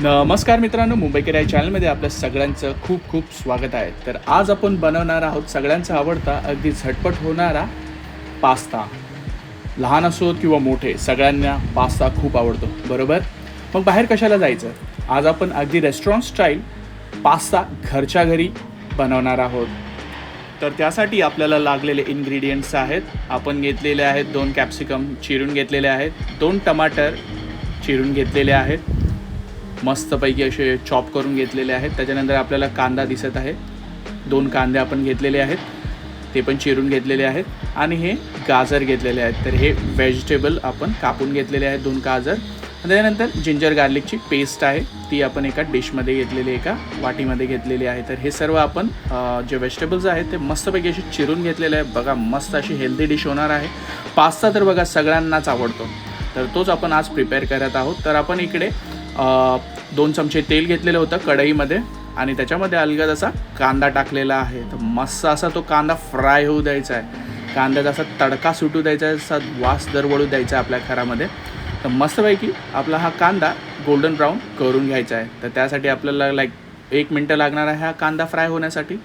नमस्कार मित्रांनो मुंबईकर या चॅनलमध्ये आपल्या सगळ्यांचं खूप खूप स्वागत आहे. तर आज आपण बनवणार आहोत सगळ्यांचा आवडता अगदी झटपट होणारा पास्ता. लहान असोत किंवा मोठे सगळ्यांना पास्ता खूप आवडतो बरोबर? मग बाहेर कशाला जायचं? आज आपण अगदी रेस्टॉरंट स्टाईल पास्ता घरच्या घरी बनवणार आहोत. तर त्यासाठी आपल्याला लागलेले इन्ग्रेडियंट्स आहेत. आपण घेतलेले आहेत दोन कॅप्सिकम चिरून घेतलेले आहेत दोन टमाटर चिरून घेतलेले आहेत. मस्तपैकी असे चॉप करून घेतलेले आहेत. त्याच्यानंतर आपल्याला कांदा दिसत आहे. दोन कांदे आपण घेतलेले आहेत. ते पण चिरून घेतलेले आहेत. आणि हे गाजर घेतलेले आहेत. तर हे व्हेजिटेबल आपण कापून घेतलेले आहेत दोन गाजर. आणि त्याच्यानंतर जिंजर गार्लिकची पेस्ट आहे. ती आपण एका डिशमध्ये घेतलेली एका वाटीमध्ये घेतलेली आहे. तर हे सर्व आपण जे व्हेजिटेबल्स आहेत ते मस्तपैकी असे चिरून घेतलेले आहे बघा मस्त अशी हेल्दी डिश होणार आहे. पास्ता तर बघा सगळ्यांनाच आवडतो. तर तोच आपण आज प्रिपेअर करत आहोत. तर आपण इकडे दोन चमचे तेल घेतलेलं होतं कढईमध्ये आणि त्याच्यामध्ये अलगद असा कांदा टाकलेला आहे. तर मस्त असा तो कांदा फ्राय होऊ द्यायचा आहे. कांद्याचा असा तडका सुटू द्यायचा आहे असा वास दरवळू द्यायचा आहे आपल्या घरामध्ये. तर मस्तपैकी आपला हा कांदा गोल्डन ब्राऊन करून घ्यायचा आहे. तर त्यासाठी आपल्याला लाईक एक मिनटं लागणार आहे हा कांदा फ्राय होण्यासाठी.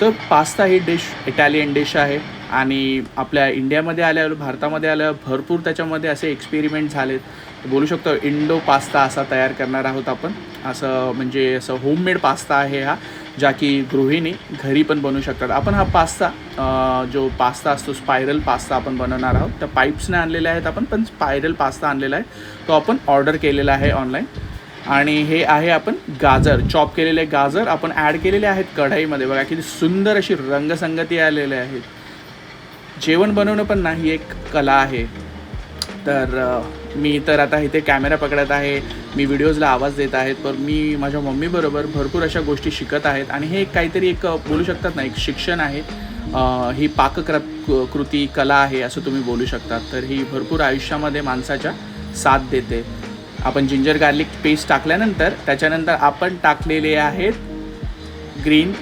तर पास्ता ही डिश इटालियन डिश आहे. आणि आपल्या इंडियामध्ये आल्यावर भारतामध्ये आल्यावर भरपूर त्याच्यामध्ये असे एक्सपेरिमेंट झालेत. बोलू शकतो इंडो पास्ता असा तयार करणार आहोत आपण. असं म्हणजे असं होममेड पास्ता आहे हा ज्या की गृहिणी घरी पण बनवू शकतात. आपण हा पास्ता जो पास्ता असतो स्पायरल पास्ता आपण बनवणार आहोत. त्या पाईप्सने आणलेल्या आहेत आपण पण स्पायरल पास्ता आणलेला आहे. तो आपण ऑर्डर केलेला आहे ऑनलाईन आणि हे आहे आपण गाजर. चॉप केलेले गाजर आपण ॲड केलेले आहेत कढाईमध्ये. बघा किती सुंदर अशी रंगसंगती आलेले आहेत जेवण बनवणं पण नाही एक कला आहे. तर मी तर आता इथे कॅमेरा पकडत आहे मी व्हिडिओजला आवाज देत आहेत पण मी माझ्या मम्मीबरोबर भरपूर अशा गोष्टी शिकत आहेत. आणि हे एक काहीतरी एक बोलू शकतात ना एक शिक्षण आहे. ही पाकक्र कृती कला आहे असं तुम्ही बोलू शकतात. तर ही भरपूर आयुष्यामध्ये माणसाच्या साथ देते. आपण जिंजर गार्लिक पेस्ट टाकल्यानंतर त्याच्यानंतर आपण टाकलेले आहेत ग्रीन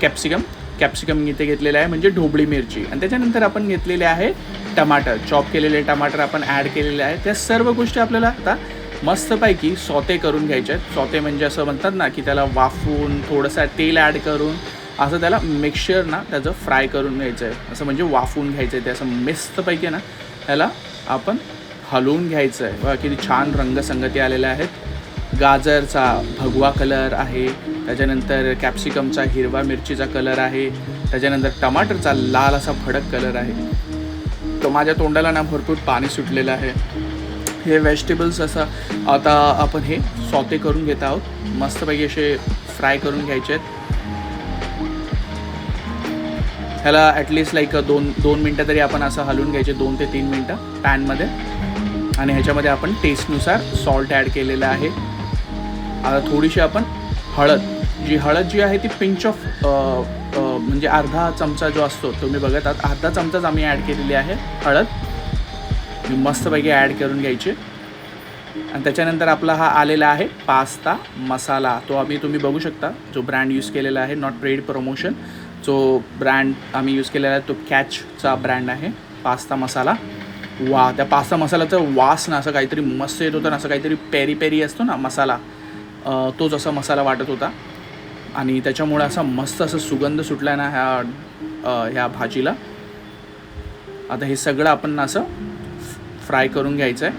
कॅप्सिकम. कॅप्सिकम इथे घेतलेलं आहे म्हणजे ढोबळी मिरची. आणि त्याच्यानंतर आपण घेतलेले आहे टमाटर. चॉप केलेले टमाटर आपण ॲड केलेले आहे. त्या सर्व गोष्टी आपल्याला आता मस्तपैकी सौते करून घ्यायचे आहेत. सौते म्हणजे असं म्हणतात ना की त्याला वाफवून थोडंसं तेल ॲड करून असं त्याला मिक्सचर ना त्याचं फ्राय करून घ्यायचं आहे असं म्हणजे वाफवून घ्यायचं आहे ते. असं मस्तपैकी ना त्याला आपण हलवून घ्यायचं आहे किती छान रंगसंगती आलेल्या आहेत. गाजरचा भगवा कलर आहे. त्याच्यानंतर कॅप्सिकमचा हिरवा मिरचीचा कलर आहे. त्याच्यानंतर टमाटरचा लाल असा भडक कलर आहे. तर माझ्या तोंडाला ना भरपूर पाणी सुटलेलं आहे. हे व्हेजिटेबल्स असं आता आपण हे सॉते करून घेत आहोत. मस्तपैकी असे फ्राय करून घ्यायचे आहेत. ह्याला ॲटलिस्ट लाईक दोन दोन मिनटं तरी आपण असं हलवून घ्यायचे दोन ते तीन मिनटं पॅनमध्ये. आणि ह्याच्यामध्ये आपण टेस्टनुसार सॉल्ट ॲड केलेलं आहे. आता थोडीशी आपण हळद. जी हळद जी आहे ती पिंच ऑफ म्हणजे अर्धा चमचा जो असतो तुम्ही बघत आहात. अर्धा चमचाच आम्ही ॲड केलेली आहे हळद. मी मस्तपैकी ॲड करून घ्यायची. आणि त्याच्यानंतर आपला हा आलेला आहे पास्ता मसाला. तो आम्ही तुम्ही बघू शकता. जो ब्रँड यूज केलेला आहे नॉट पेड प्रमोशन जो ब्रँड आम्ही यूज केलेला आहे तो कॅचचा ब्रँड आहे पास्ता मसाला. वा त्या पास्ता मसाल्याचा वास ना असं काहीतरी मस्त येत तर ना असं काहीतरी पेरी पेरी असतो ना मसाला. तोच असा मसाला वाटत होता. आणि त्याच्यामुळे असा मस्त असं सुगंध सुटला ना ह्या ह्या भाजीला. आता हे सगळं आपण असं फ्राय करून घ्यायचं आहे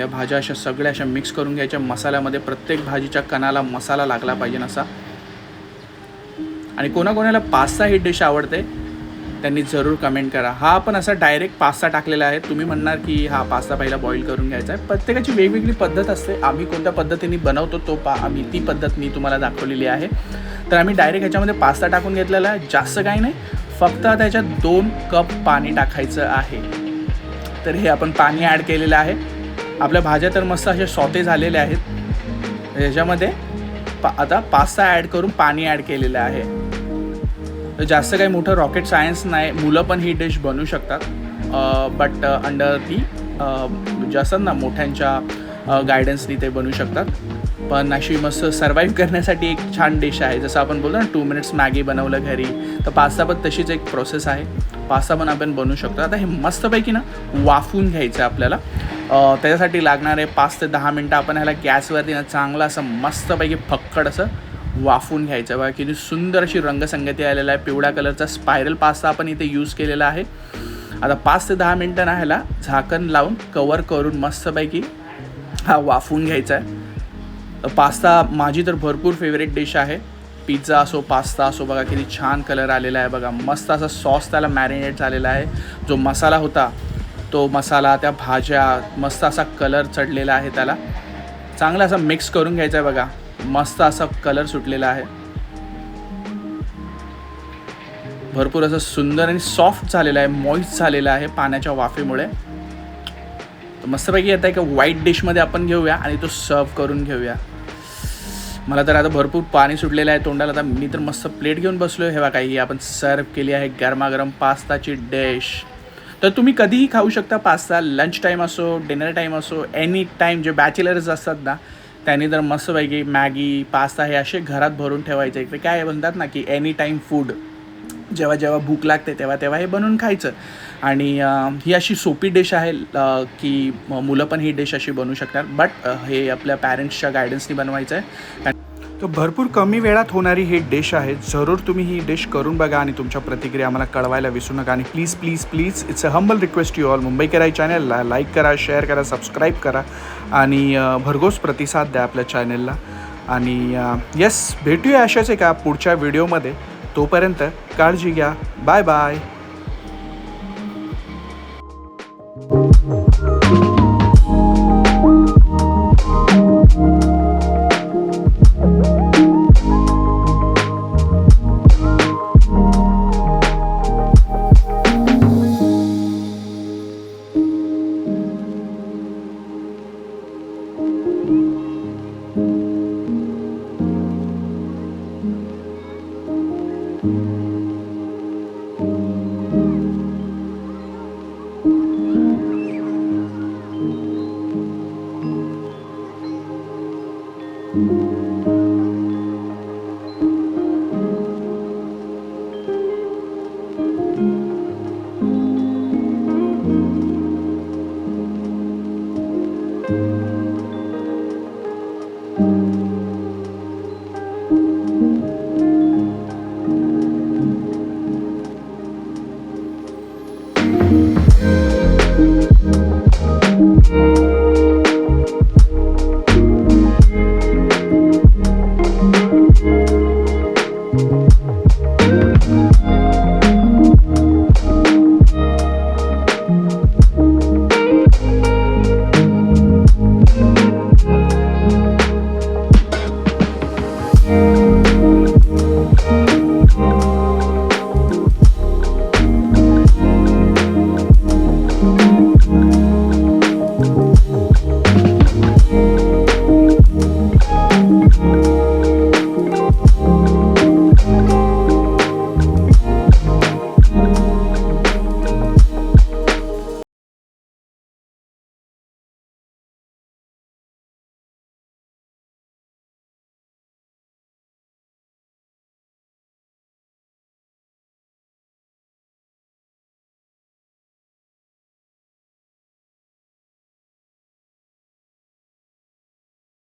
या भाज्या अशा सगळ्या अशा मिक्स करून घ्यायच्या. मसाल्यामध्ये प्रत्येक भाजीच्या कणाला मसाला लागला पाहिजे असा. आणि कोणाकोणाला पास्ता ही डिश आवडते त्यांनी जरूर कमेंट करा. हा आपण असा डायरेक्ट पास्ता टाकलेला आहे. तुम्ही म्हणणार की हा पास्ता पहिला बॉईल करून घ्यायचा आहे. प्रत्येकाची वेगवेगळी पद्धत असते. आम्ही कोणत्या पद्धतीने बनवतो तो पा आम्ही ती पद्धत मी तुम्हाला दाखवलेली आहे. तर आम्ही डायरेक्ट ह्याच्यामध्ये पास्ता टाकून घेतलेला आहे. जास्त काही नाही. फक्त त्याच्यात दोन कप पाणी टाकायचं आहे. तर हे आपण पाणी ॲड केलेलं आहे. आपल्या भाज्या तर मस्त असे सॉते झालेल्या आहेत. ह्याच्यामध्ये पा आता पास्ता ॲड करून पाणी ॲड केलेलं आहे. जास्त काही मोठं रॉकेट सायन्स नाही मुलं पण ही डिश बनवू शकतात. बट अंडर ती जे म्हणजे असतात ना मोठ्यांच्या गायडन्सनी ते बनवू शकतात. पण अशी मस्त सर्वाईव्ह करण्यासाठी एक छान डिश आहे. जसं आपण बोलतो ना टू मिनिट्स मॅगी बनवलं घरी तर पास्ता पण तशीच एक प्रोसेस आहे. पास्ता पण आपण बनवू शकतो. आता हे मस्तपैकी ना वाफवून घ्यायचं आहे आपल्याला. त्याच्यासाठी लागणारे पाच ते दहा मिनटं आपण ह्याला गॅसवरती ना चांगलं असं मस्तपैकी फक्कड असं वाफून घ्यायचं. बघा किती सुंदर अशी रंगसंगती आलेला आहे. पिवळ्या कलरचा स्पायरल पास्ता आपण इथे यूज केलेला आहे. आता पाच ते दहा मिनटं राहायला ह्याला झाकण लावून कवर करून मस्तपैकी हा वाफून घ्यायचा आहे. पास्ता माझी तर भरपूर फेवरेट डिश आहे. पिझ्झा असो पास्ता असो बघा किती छान कलर आलेला आहे. बघा मस्त असा सॉस त्याला मॅरिनेट झालेला आहे. जो मसाला होता तो मसाला त्या भाज्या मस्त असा कलर चढलेला आहे त्याला. चांगला असा मिक्स करून घ्यायचा आहे बघा. मस्त असा कलर सुटलेला आहे. भरपूर असं सुंदर आणि सॉफ्ट झालेलं आहे मॉइस्ट झालेलं आहे पाण्याच्या वाफेमुळे. तर मस्तपैकी आता एका व्हाईट डिशमध्ये आपण घेऊया आणि तो सर्व करून घेऊया. मला तर आता भरपूर पाणी सुटलेलं आहे तोंडाला. आता मी तर मस्त प्लेट घेऊन बसलो आहे हे बघा काही आपण सर्व केली आहे गरमागरम पास्ताची डिश तर तुम्ही कधीही खाऊ शकता पास्ता. लंच टाईम असो डिनर टाईम असो एनी टाईम जे बॅचलर्स असतात ना त्यांनी तर मस्तपैकी मॅगी पास्ता हे असे घरात भरून ठेवायचे. ते काय म्हणतात ना की एनी टाईम फूड जेव्हा जेव्हा भूक लागते तेव्हा तेव्हा हे बनवून खायचं. आणि ही अशी सोपी डिश आहे की मुलं पण ही डिश अशी बनवू शकतात. बट हे आपल्या पॅरेंट्सच्या गायडन्सनी बनवायचं आहे. तर भरपूर कमी वेळात होणारी ही डिश आहे. जरूर तुम्ही ही डिश करून बघा आणि तुमच्या प्रतिक्रिया आम्हाला कळवायला विसरू नका. आणि please please please it's a humble request you all Mumbai कराई चॅनलला लाईक करा शेअर करा सबस्क्राईब करा. आणि भरघोस प्रतिसाद द्या आपल्या चॅनलला आणि येस भेटूया अशाच एका पुढच्या व्हिडिओमध्ये तोपर्यंत काळजी घ्या. Bye bye